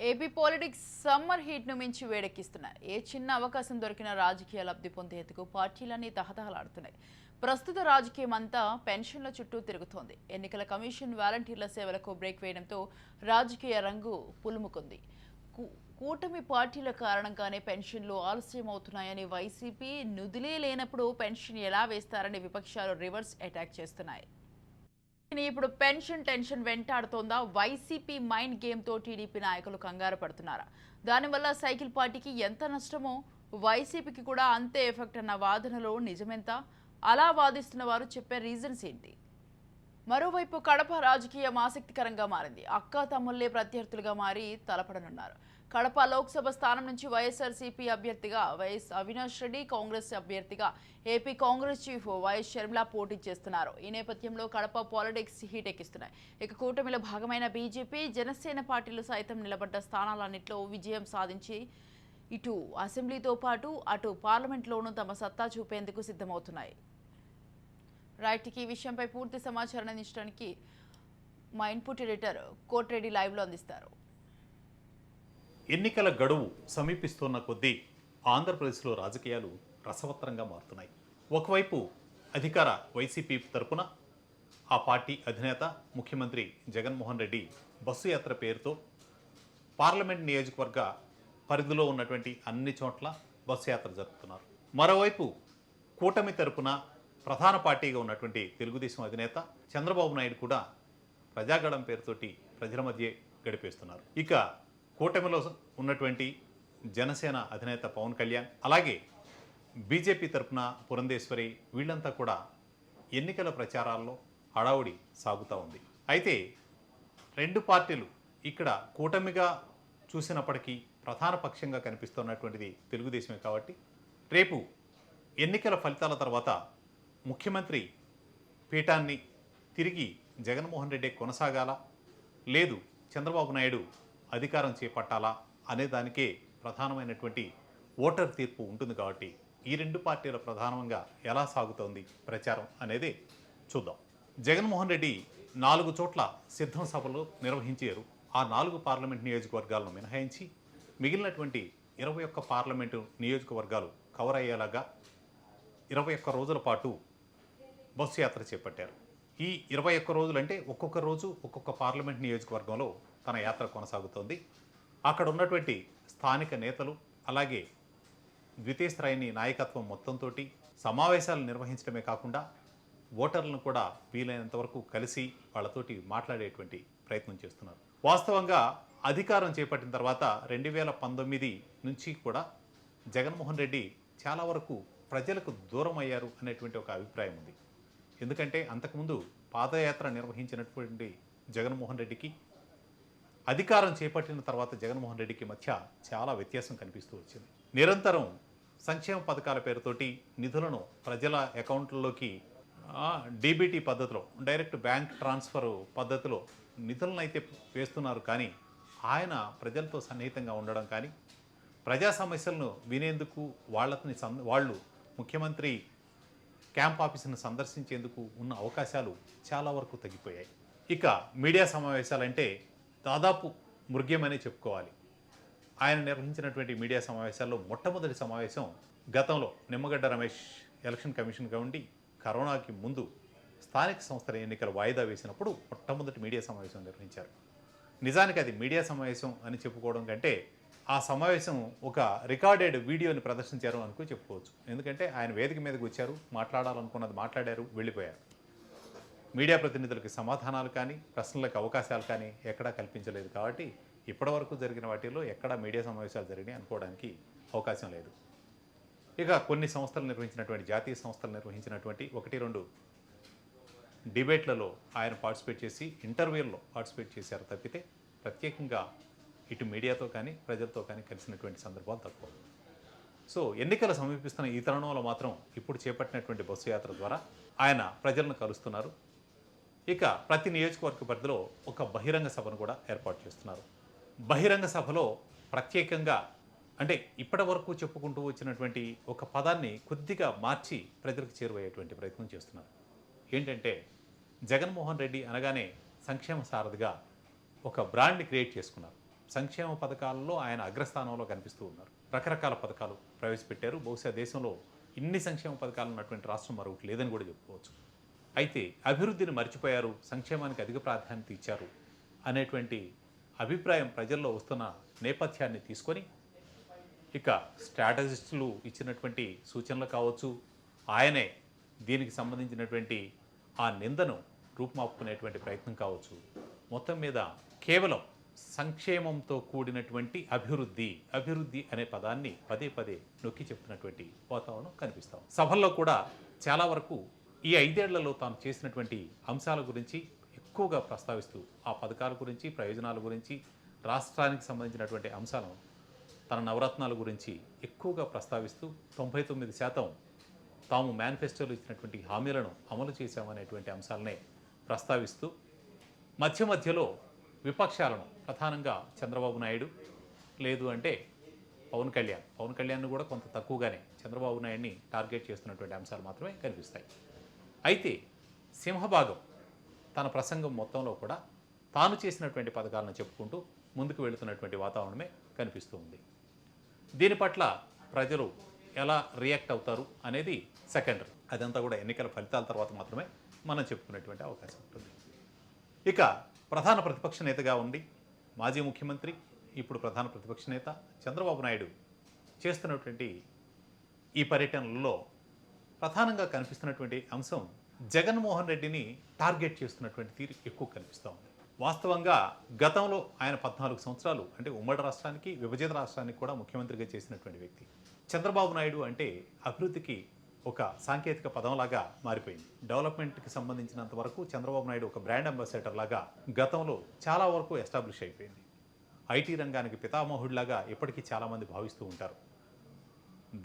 AP politics summer హీట్ను మించి వేడెక్కిస్తున్నాయి. ఏ చిన్న అవకాశం దొరికినా రాజకీయ లబ్ధి పొందేందుకు పార్టీలన్నీ తహతహలాడుతున్నాయి. ప్రస్తుత రాజకీయం అంతా పెన్షన్ల చుట్టూ తిరుగుతోంది. ఎన్నికల కమిషన్ వాలంటీర్ల సేవలకు బ్రేక్ వేయడంతో రాజకీయ రంగు పులుముకుంది. కూ- కూటమి పార్టీల కారణంగానే పెన్షన్లు ఆలస్యం అవుతున్నాయని వైసీపీ నుదిలే లేనప్పుడు పెన్షన్ ఎలా వేస్తారని విపక్షాలు రివర్స్ అటాక్ చేస్తున్నాయి. ఇప్పుడు పెన్షన్ టెన్షన్ వెంటాడుతోందా? వైసీపీ మైండ్ గేమ్తో టీడీపీ నాయకులు కంగారు పడుతున్నారా? దానివల్ల సైకిల్ పార్టీకి ఎంత నష్టమో? వైసీపీకి కూడా అంతే ఎఫెక్ట్ అన్న వాదనలో నిజమెంత? అలా వాదిస్తున్న వారు చెప్పే రీజన్స్ ఏంటి? మరోవైపు కడప రాజకీయం ఆసక్తికరంగా మారింది. అక్క తమ్ముళ్ళే ప్రత్యర్థులుగా మారి తలపడనున్నారు. కడప లోక్సభ స్థానం నుంచి వైఎస్ఆర్సీపీ అభ్యర్థిగా వైఎస్ అవినాష్ రెడ్డి కాంగ్రెస్ అభ్యర్థిగా AP Congress chief YS Sharmila పోటీ చేస్తున్నారు. ఈ నేపథ్యంలో కడప పాలిటిక్స్ హీట్ ఎక్కిస్తున్నాయి. ఇక కూటమిలో భాగమైన బీజేపీ జనసేన పార్టీలు సైతం నిలబడ్డ స్థానాలన్నింటిలో విజయం సాధించి ఇటు అసెంబ్లీతో పాటు అటు పార్లమెంట్లోనూ తమ సత్తా చూపేందుకు సిద్ధమవుతున్నాయి. రైట్కి ఈ విషయంపై పూర్తి సమాచారం అందించడానికి మా ఇన్పుట్ ఎడిటర్ కోట్రెడ్డి లైవ్లో అందిస్తారు. ఎన్నికల గడువు సమీపిస్తున్న కొద్దీ ఆంధ్రప్రదేశ్లో రాజకీయాలు రసవత్తరంగా మారుతున్నాయి. ఒకవైపు అధికార వైసీపీ తరపున ఆ పార్టీ అధినేత ముఖ్యమంత్రి జగన్మోహన్ రెడ్డి బస్సు యాత్ర పేరుతో పార్లమెంట్ నియోజకవర్గ పరిధిలో ఉన్నటువంటి అన్ని చోట్ల బస్సు యాత్ర జరుపుతున్నారు. మరోవైపు కూటమి తరపున ప్రధాన పార్టీగా ఉన్నటువంటి తెలుగుదేశం అధినేత చంద్రబాబు నాయుడు కూడా ప్రజాగళం పేరుతోటి ప్రజల మధ్య గడిపేస్తున్నారు. ఇక కూటమిలో ఉన్నటువంటి జనసేన అధినేత పవన్ కళ్యాణ్ అలాగే బీజేపీ తరపున పురంధేశ్వరి వీళ్ళంతా కూడా ఎన్నికల ప్రచారాల్లో హడావుడి సాగుతూ ఉంది. అయితే రెండు పార్టీలు ఇక్కడ కూటమిగా చూసినప్పటికీ ప్రధాన పక్షంగా కనిపిస్తున్నటువంటిది తెలుగుదేశమే కాబట్టి రేపు ఎన్నికల ఫలితాల తర్వాత ముఖ్యమంత్రి పీఠాన్ని తిరిగి జగన్మోహన్ రెడ్డి కొనసాగాల? లేదు చంద్రబాబు నాయుడు అధికారం చేపట్టాలా అనే దానికే ప్రధానమైనటువంటి ఓటర్ తీర్పు ఉంటుంది కాబట్టి ఈ రెండు పార్టీల ప్రధానంగా ఎలా సాగుతోంది ప్రచారం అనేది చూద్దాం. జగన్మోహన్ రెడ్డి నాలుగు చోట్ల సిద్ధం సభలు నిర్వహించారు. ఆ నాలుగు పార్లమెంట్ నియోజకవర్గాలను మినహాయించి మిగిలినటువంటి ఇరవై ఒక్క పార్లమెంటు నియోజకవర్గాలు కవర్ అయ్యేలాగా ఇరవై ఒక్క రోజుల పాటు బస్సు యాత్ర చేపట్టారు. ఈ ఇరవై ఒక్క రోజులు అంటే ఒక్కొక్క రోజు ఒక్కొక్క పార్లమెంట్ నియోజకవర్గంలో తన యాత్ర కొనసాగుతోంది. అక్కడ ఉన్నటువంటి స్థానిక నేతలు అలాగే ద్వితీయ శ్రేణి నాయకత్వం మొత్తంతో సమావేశాలు నిర్వహించడమే కాకుండా ఓటర్లను కూడా వీలైనంత వరకు కలిసి వాళ్ళతోటి మాట్లాడేటువంటి ప్రయత్నం చేస్తున్నారు. వాస్తవంగా అధికారం చేపట్టిన తర్వాత రెండు వేల పంతొమ్మిది నుంచి కూడా జగన్మోహన్ రెడ్డి చాలా వరకు ప్రజలకు దూరం అయ్యారు అనేటువంటి ఒక అభిప్రాయం ఉంది. ఎందుకంటే అంతకుముందు పాదయాత్ర నిర్వహించినటువంటి జగన్మోహన్ రెడ్డికి అధికారం చేపట్టిన తర్వాత జగన్మోహన్ రెడ్డికి మధ్య చాలా వ్యత్యాసం కనిపిస్తూ వచ్చింది. నిరంతరం సంక్షేమ పథకాల పేరుతోటి నిధులను ప్రజల అకౌంట్లలోకి డీబీటీ పద్ధతిలో డైరెక్ట్ బ్యాంక్ ట్రాన్స్ఫర్ పద్ధతిలో నిధులను అయితే వేస్తున్నారు కానీ ఆయన ప్రజలతో సన్నిహితంగా ఉండడం కానీ ప్రజా సమస్యలను వినేందుకు వాళ్ళని సం వాళ్ళు ముఖ్యమంత్రి క్యాంప్ ఆఫీసును సందర్శించేందుకు ఉన్న అవకాశాలు చాలా వరకు తగ్గిపోయాయి. ఇక మీడియా సమావేశాలంటే దాదాపు మృగ్యమనే చెప్పుకోవాలి. ఆయన నిర్వహించినటువంటి మీడియా సమావేశాల్లో మొట్టమొదటి సమావేశం గతంలో నిమ్మగడ్డ రమేష్ ఎలక్షన్ కమిషన్గా ఉండి కరోనాకి ముందు స్థానిక సంస్థల ఎన్నికలు వాయిదా వేసినప్పుడు మొట్టమొదటి మీడియా సమావేశం నిర్వహించారు. నిజానికి అది మీడియా సమావేశం అని చెప్పుకోవడం కంటే ఆ సమావేశం ఒక రికార్డెడ్ వీడియోని ప్రదర్శించారు అనుకో చెప్పుకోవచ్చు. ఎందుకంటే ఆయన వేదిక మీదకి వచ్చారు మాట్లాడాలనుకున్నది మాట్లాడారు వెళ్ళిపోయారు. మీడియా ప్రతినిధులకి సమాధానాలు కానీ ప్రశ్నలకు అవకాశాలు కానీ ఎక్కడా కల్పించలేదు కాబట్టి ఇప్పటివరకు జరిగిన వాటిల్లో ఎక్కడా మీడియా సమావేశాలు జరిగినాయి అనుకోవడానికి అవకాశం లేదు. ఇక కొన్ని సంస్థలు నిర్వహించినటువంటి జాతీయ సంస్థలు నిర్వహించినటువంటి ఒకటి రెండు డిబేట్లలో ఆయన పార్టిసిపేట్ చేసి ఇంటర్వ్యూల్లో పార్టిసిపేట్ చేశారు తప్పితే ప్రత్యేకంగా ఇటు మీడియాతో కానీ ప్రజలతో కానీ కలిసినటువంటి సందర్భాలు తక్కువ. సో ఎన్నికలు సమీపిస్తున్న ఈ తరుణంలో మాత్రం ఇప్పుడు చేపట్టినటువంటి బస్సు యాత్ర ద్వారా ఆయన ప్రజలను కలుస్తున్నారు. ఇక ప్రతి నియోజకవర్గ పరిధిలో ఒక బహిరంగ సభను కూడా ఏర్పాటు చేస్తున్నారు. బహిరంగ సభలో ప్రత్యేకంగా అంటే ఇప్పటి వరకు చెప్పుకుంటూ వచ్చినటువంటి ఒక పదాన్ని కొద్దిగా మార్చి ప్రజలకు చేరువయ్యేటువంటి ప్రయత్నం చేస్తున్నారు. ఏంటంటే జగన్మోహన్ రెడ్డి అనగానే సంక్షేమ సారథిగా ఒక బ్రాండ్ని క్రియేట్ చేసుకున్నారు. సంక్షేమ పథకాలలో ఆయన అగ్రస్థానంలో కనిపిస్తూ ఉన్నారు. రకరకాల పథకాలు ప్రవేశపెట్టారు. బహుశా దేశంలో ఇన్ని సంక్షేమ పథకాలు ఉన్నటువంటి రాష్ట్రం మరొకటి లేదని కూడా చెప్పుకోవచ్చు. అయితే అభివృద్ధిని మర్చిపోయారు సంక్షేమానికి అధిక ప్రాధాన్యత ఇచ్చారు అనేటువంటి అభిప్రాయం ప్రజల్లో వస్తున్న నేపథ్యాన్ని తీసుకొని ఇక స్ట్రాటజిస్టులు ఇచ్చినటువంటి సూచనలు కావచ్చు ఆయనే దీనికి సంబంధించినటువంటి ఆ నిందను రూపుమాపుకునేటువంటి ప్రయత్నం కావచ్చు. మొత్తం మీద కేవలం సంక్షేమంతో కూడినటువంటి అభివృద్ధి అభివృద్ధి అనే పదాన్ని పదే పదే నొక్కి చెప్తున్నటువంటి వాతావరణం కనిపిస్తాం సభల్లో కూడా చాలా వరకు ఈ ఐదేళ్ళలో తాను చేసినటువంటి అంశాల గురించి ఎక్కువగా ప్రస్తావిస్తూ ఆ పథకాల గురించి ప్రయోజనాల గురించి రాష్ట్రానికి సంబంధించినటువంటి అంశాలను తన నవరత్నాల గురించి ఎక్కువగా ప్రస్తావిస్తూ తొంభై తొమ్మిది శాతం తాము మేనిఫెస్టోలో ఇచ్చినటువంటి హామీలను అమలు చేశామనేటువంటి అంశాలనే ప్రస్తావిస్తూ మధ్య మధ్యలో విపక్షాలను ప్రధానంగా చంద్రబాబు నాయుడు లేదు అంటే పవన్ కళ్యాణ్. పవన్ కళ్యాణ్ కూడా కొంత తక్కువగానే చంద్రబాబు నాయుడిని టార్గెట్ చేస్తున్నటువంటి అంశాలు మాత్రమే కనిపిస్తాయి. అయితే సింహభాగం తన ప్రసంగం మొత్తంలో కూడా తాను చేసినటువంటి పథకాలను చెప్పుకుంటూ ముందుకు వెళుతున్నటువంటి వాతావరణమే కనిపిస్తూ ఉంది. దీని పట్ల ప్రజలు ఎలా రియాక్ట్ అవుతారు అనేది సెకండరీ. అదంతా కూడా ఎన్నికల ఫలితాల తర్వాత మాత్రమే మనం చెప్పుకునేటువంటి అవకాశం ఉంటుంది. ఇక ప్రధాన ప్రతిపక్ష నేతగా ఉండి మాజీ ముఖ్యమంత్రి ఇప్పుడు ప్రధాన ప్రతిపక్ష నేత చంద్రబాబు నాయుడు చేస్తున్నటువంటి ఈ పర్యటనల్లో ప్రధానంగా కనిపిస్తున్నటువంటి అంశం జగన్మోహన్ రెడ్డిని టార్గెట్ చేస్తున్నటువంటి తీరు ఎక్కువ కనిపిస్తూ ఉంది. వాస్తవంగా గతంలో ఆయన పద్నాలుగు సంవత్సరాలు అంటే ఉమ్మడి రాష్ట్రానికి విభజిత రాష్ట్రానికి కూడా ముఖ్యమంత్రిగా చేసినటువంటి వ్యక్తి. చంద్రబాబు నాయుడు అంటే అభివృద్ధికి ఒక సాంకేతిక పదంలాగా మారిపోయింది. డెవలప్మెంట్కి సంబంధించినంత వరకు చంద్రబాబు నాయుడు ఒక బ్రాండ్ అంబాసిడర్ లాగా గతంలో చాలా వరకు ఎస్టాబ్లిష్ అయిపోయింది. ఐటీ రంగానికి పితామహుడిలాగా ఇప్పటికీ చాలామంది భావిస్తూ ఉంటారు.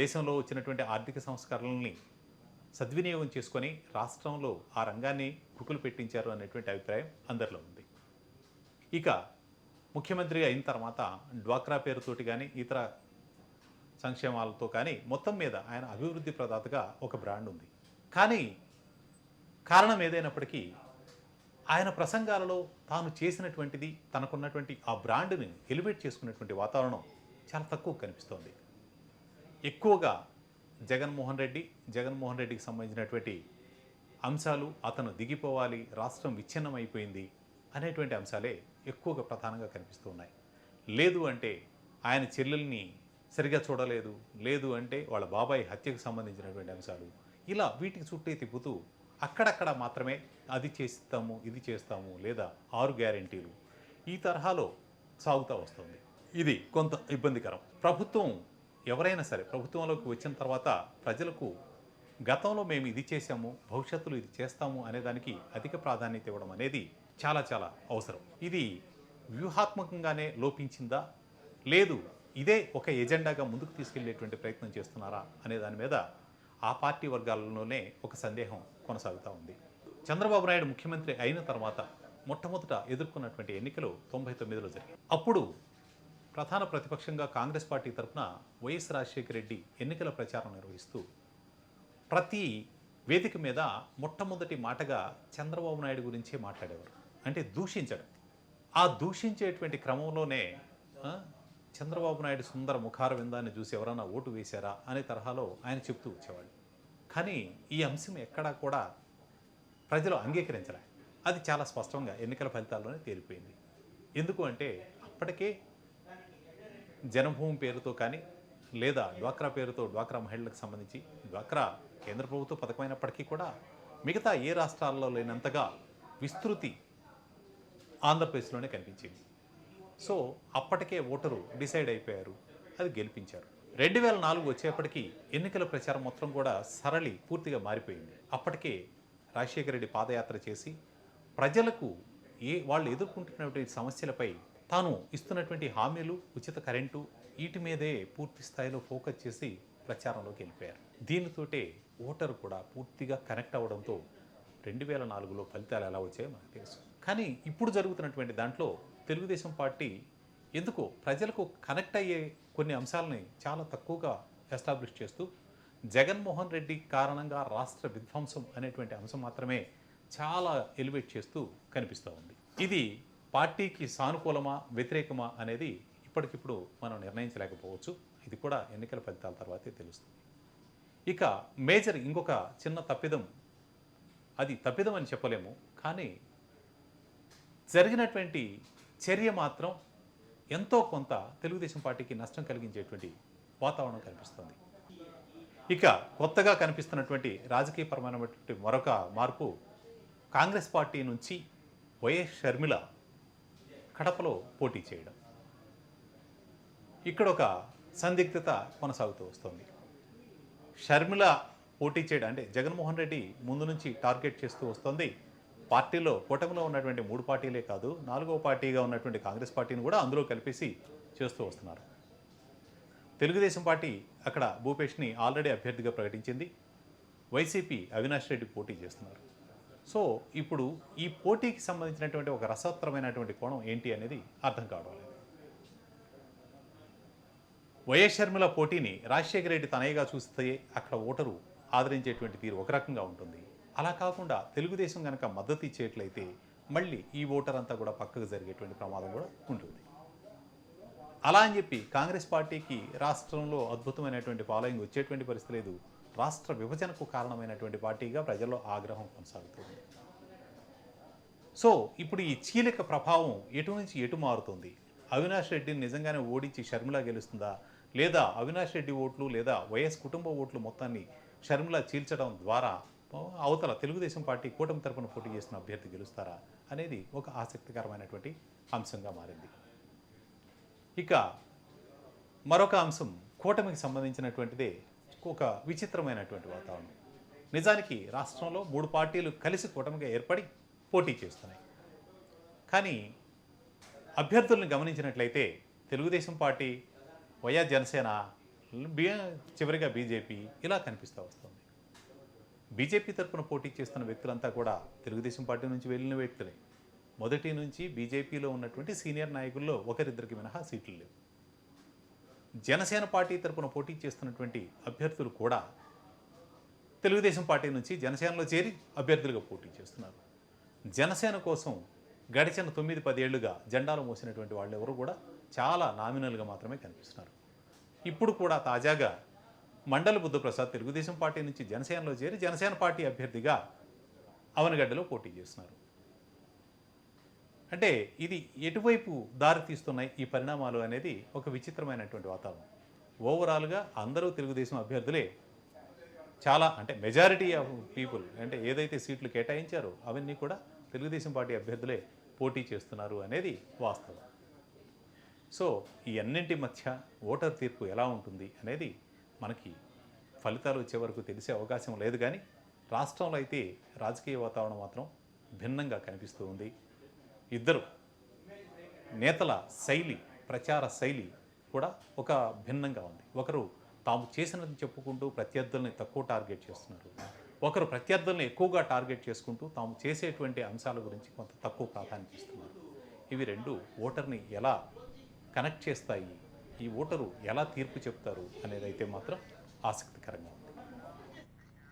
దేశంలో వచ్చినటువంటి ఆర్థిక సంస్కరణల్ని సద్వినియోగం చేసుకొని రాష్ట్రంలో ఆ రంగాన్ని కుకులు పెట్టించారు అనేటువంటి అభిప్రాయం అందరిలో ఉంది. ఇక ముఖ్యమంత్రి అయిన తర్వాత డ్వాక్రా పేరుతోటి కానీ ఇతర సంక్షేమాలతో కానీ మొత్తం మీద ఆయన అభివృద్ధి ప్రదాతగా ఒక బ్రాండ్ ఉంది. కానీ కారణం ఏదైనప్పటికీ ఆయన ప్రసంగాలలో తాను చేసినటువంటిది తనకున్నటువంటి ఆ బ్రాండ్ని ఎలివేట్ చేసుకున్నటువంటి వాతావరణం చాలా తక్కువ కనిపిస్తోంది. ఎక్కువగా జగన్మోహన్ రెడ్డి జగన్మోహన్ రెడ్డికి సంబంధించినటువంటి అంశాలు అతను దిగిపోవాలి రాష్ట్రం విచ్ఛిన్నం అయిపోయింది అనేటువంటి అంశాలే ఎక్కువగా ప్రధానంగా కనిపిస్తూ ఉన్నాయి. లేదు అంటే ఆయన చెల్లెల్ని సరిగా చూడలేదు లేదు అంటే వాళ్ళ బాబాయ్ హత్యకు సంబంధించినటువంటి అంశాలు ఇలా వీటికి చుట్టే తిప్పుతూ అక్కడక్కడ మాత్రమే అది చేస్తాము ఇది చేస్తాము లేదా ఆరు గ్యారెంటీలు ఈ తరహాలో సాగుతూ వస్తుంది. ఇది కొంత ఇబ్బందికరం. ప్రభుత్వం ఎవరైనా సరే ప్రభుత్వంలోకి వచ్చిన తర్వాత ప్రజలకు గతంలో మేము ఇది చేశాము భవిష్యత్తులో ఇది చేస్తాము అనేదానికి అధిక ప్రాధాన్యత ఇవ్వడం అనేది చాలా చాలా అవసరం. ఇది వ్యూహాత్మకంగానే లోపించిందా? లేదు ఇదే ఒక ఎజెండాగా ముందుకు తీసుకెళ్ళేటువంటి ప్రయత్నం చేస్తున్నారా అనే దాని మీద ఆ పార్టీ వర్గాలలోనే ఒక సందేహం కొనసాగుతూ ఉంది. చంద్రబాబు నాయుడు ముఖ్యమంత్రి అయిన తర్వాత మొట్టమొదట ఎదుర్కొన్నటువంటి ఎన్నికలు తొంభై తొమ్మిదిలో జరిగాయి. అప్పుడు ప్రధాన ప్రతిపక్షంగా కాంగ్రెస్ పార్టీ తరఫున వైఎస్ రాజశేఖర రెడ్డి ఎన్నికల ప్రచారం నిర్వహిస్తూ ప్రతి వేదిక మీద మొట్టమొదటి మాటగా చంద్రబాబు నాయుడు గురించే మాట్లాడేవారు. అంటే దూషించడం. ఆ దూషించేటువంటి క్రమంలోనే చంద్రబాబు నాయుడు సుందర ముఖార విందాన్ని చూసి ఎవరైనా ఓటు వేశారా అనే తరహాలో ఆయన చెప్తూ వచ్చేవాళ్ళు. కానీ ఈ అంశం ఎక్కడా కూడా ప్రజలు అంగీకరించలే. అది చాలా స్పష్టంగా ఎన్నికల ఫలితాల్లోనే తేలిపోయింది. ఎందుకు అంటే అప్పటికే జనభూమి పేరుతో కానీ లేదా డ్వాక్రా పేరుతో డ్వాక్రా మహిళలకు సంబంధించి డ్వాక్రా కేంద్ర ప్రభుత్వ పథకమైనప్పటికీ కూడా మిగతా ఏ రాష్ట్రాల్లో లేనంతగా విస్తృతి ఆంధ్రప్రదేశ్లోనే కనిపించింది. సో అప్పటికే ఓటరు డిసైడ్ అయిపోయారు. అది గెలిపించారు. రెండు వేల నాలుగు వచ్చేప్పటికీ ఎన్నికల ప్రచారం మొత్తం కూడా సరళి పూర్తిగా మారిపోయింది. అప్పటికే రాజశేఖర రెడ్డి పాదయాత్ర చేసి ప్రజలకు ఏ వాళ్ళు ఎదుర్కొంటున్నటువంటి సమస్యలపై తాను ఇస్తున్నటువంటి హామీలు ఉచిత కరెంటు వీటి మీదే పూర్తి స్థాయిలో ఫోకస్ చేసి ప్రచారంలోకి వెళ్ళిపోయారు. దీనితోటే ఓటరు కూడా పూర్తిగా కనెక్ట్ అవ్వడంతో రెండు వేల నాలుగులో ఫలితాలు ఎలా వచ్చాయో మనకు తెలుసు. కానీ ఇప్పుడు జరుగుతున్నటువంటి దాంట్లో తెలుగుదేశం పార్టీ ఎందుకో ప్రజలకు కనెక్ట్ అయ్యే కొన్ని అంశాలని చాలా తక్కువగా ఎస్టాబ్లిష్ చేస్తూ జగన్మోహన్ రెడ్డి కారణంగా రాష్ట్ర విధ్వంసం అనేటువంటి అంశం మాత్రమే చాలా ఎలివేట్ చేస్తూ కనిపిస్తూ ఉంది. ఇది పార్టీకి సానుకూలమా వ్యతిరేకమా అనేది ఇప్పటికిప్పుడు మనం నిర్ణయించలేకపోవచ్చు. ఇది కూడా ఎన్నికల ఫలితాల తర్వాతే తెలుస్తుంది. ఇక మేజర్ ఇంకొక చిన్న తప్పిదం. అది తప్పిదం అని చెప్పలేము. కానీ జరిగినటువంటి చర్య మాత్రం ఎంతో కొంత తెలుగుదేశం పార్టీకి నష్టం కలిగించేటువంటి వాతావరణం కనిపిస్తుంది. ఇక కొత్తగా కనిపిస్తున్నటువంటి రాజకీయపరమైనటువంటి మరొక మార్పు కాంగ్రెస్ పార్టీ నుంచి వైఎస్ షర్మిల కడపలో పోటీ చేయడం. ఇక్కడ ఒక సందిగ్ధత కొనసాగుతూ వస్తుంది. షర్మిల పోటీ చేయడం అంటే జగన్మోహన్ రెడ్డి ముందు నుంచి టార్గెట్ చేస్తూ వస్తుంది. పార్టీలో కూటమిలో ఉన్నటువంటి మూడు పార్టీలే కాదు నాలుగో పార్టీగా ఉన్నటువంటి కాంగ్రెస్ పార్టీని కూడా అందులో కలిపేసి చేస్తూ వస్తున్నారు. తెలుగుదేశం పార్టీ అక్కడ భూపేష్ని ఆల్రెడీ అభ్యర్థిగా ప్రకటించింది. వైసీపీ అవినాష్ రెడ్డి పోటీ చేస్తున్నారు. సో ఇప్పుడు ఈ పోటీకి సంబంధించినటువంటి ఒక రసవత్తరమైనటువంటి కోణం ఏంటి అనేది అర్థం కావడం లేదు. వైఎస్ షర్మిల పోటీని రాజశేఖర రెడ్డి తనయ్యగా చూస్తే అక్కడ ఓటరు ఆదరించేటువంటి తీరు ఒక రకంగా ఉంటుంది. అలా కాకుండా తెలుగుదేశం కనుక మద్దతు ఇచ్చేట్లయితే మళ్ళీ ఈ ఓటర్ అంతా కూడా పక్కకు జరిగేటువంటి ప్రమాదం కూడా ఉంటుంది. అలా అని చెప్పి కాంగ్రెస్ పార్టీకి రాష్ట్రంలో అద్భుతమైనటువంటి ఫాలోయింగ్ వచ్చేటువంటి పరిస్థితి లేదు. రాష్ట్ర విభజనకు కారణమైనటువంటి పార్టీగా ప్రజల్లో ఆగ్రహం కొనసాగుతుంది. సో ఇప్పుడు ఈ చీలిక ప్రభావం ఎటు నుంచి ఎటు మారుతుంది? అవినాష్ రెడ్డిని నిజంగానే ఓడించి షర్మిల గెలుస్తుందా? లేదా అవినాష్ రెడ్డి ఓట్లు లేదా వైఎస్ కుటుంబ ఓట్లు మొత్తాన్ని షర్మిల చీల్చడం ద్వారా అవతల తెలుగుదేశం పార్టీ కూటమి తరపున పోటీ చేసిన అభ్యర్థి గెలుస్తారా అనేది ఒక ఆసక్తికరమైనటువంటి అంశంగా మారింది. ఇక మరొక అంశం కూటమికి సంబంధించినటువంటిదే. ఒక విచిత్రమైనటువంటి వాతావరణం. నిజానికి రాష్ట్రంలో మూడు పార్టీలు కలిసి కూటమిగా ఏర్పడి పోటీ చేస్తున్నాయి. కానీ అభ్యర్థులను గమనించినట్లయితే తెలుగుదేశం పార్టీ వైఎస్ జనసేన చివరిగా బీజేపీ ఇలా కనిపిస్తూ వస్తుంది. బీజేపీ తరపున పోటీ చేస్తున్న వ్యక్తులంతా కూడా తెలుగుదేశం పార్టీ నుంచి వెళ్ళిన వ్యక్తులే. మొదటి నుంచి బీజేపీలో ఉన్నటువంటి సీనియర్ నాయకుల్లో ఒకరిద్దరికి మినహా సీట్లు లేవు. జనసేన పార్టీ తరపున పోటీ చేస్తున్నటువంటి అభ్యర్థులు కూడా తెలుగుదేశం పార్టీ నుంచి జనసేనలో చేరి అభ్యర్థులుగా పోటీ చేస్తున్నారు. జనసేన కోసం గడిచిన తొమ్మిది పదేళ్ళుగా జెండాలు మోసినటువంటి వాళ్ళు ఎవరు కూడా చాలా నామినల్గా మాత్రమే కనిపిస్తున్నారు. ఇప్పుడు కూడా తాజాగా మండల బుద్ధప్రసాద్ తెలుగుదేశం పార్టీ నుంచి జనసేనలో చేరి జనసేన పార్టీ అభ్యర్థిగా అవనగడ్డలో పోటీ చేస్తున్నారు. అంటే ఇది ఎటువైపు దారి తీస్తున్నాయి ఈ పరిణామాలు అనేది ఒక విచిత్రమైనటువంటి వాతావరణం. ఓవరాల్గా అందరూ తెలుగుదేశం అభ్యర్థులే చాలా అంటే మెజారిటీ ఆఫ్ పీపుల్ అంటే ఏదైతే సీట్లు కేటాయించారో అవన్నీ కూడా తెలుగుదేశం పార్టీ అభ్యర్థులే పోటీ చేస్తున్నారు అనేది వాస్తవం. సో ఈ అన్నింటి మధ్య ఓటర్ తీర్పు ఎలా ఉంటుంది అనేది మనకి ఫలితాలు వచ్చే వరకు తెలిసే అవకాశం లేదు కానీ రాష్ట్రంలో అయితే రాజకీయ వాతావరణం మాత్రం భిన్నంగా కనిపిస్తూ ఉంది. ఇద్దరు నేతల శైలి ప్రచార శైలి కూడా ఒక భిన్నంగా ఉంది. ఒకరు తాము చేసినది చెప్పుకుంటూ ప్రత్యర్థుల్ని తక్కువ టార్గెట్ చేస్తున్నారు. ఒకరు ప్రత్యర్థుల్ని ఎక్కువగా టార్గెట్ చేసుకుంటూ తాము చేసేటువంటి అంశాల గురించి కొంత తక్కువ ప్రాధాన్యత ఇస్తున్నారు. ఇవి రెండు ఓటర్ని ఎలా కనెక్ట్ చేస్తాయి? ఈ ఓటరు ఎలా తీర్పు చెప్తారు? అనేది అయితే మాత్రం ఆసక్తికరంగా ఉంది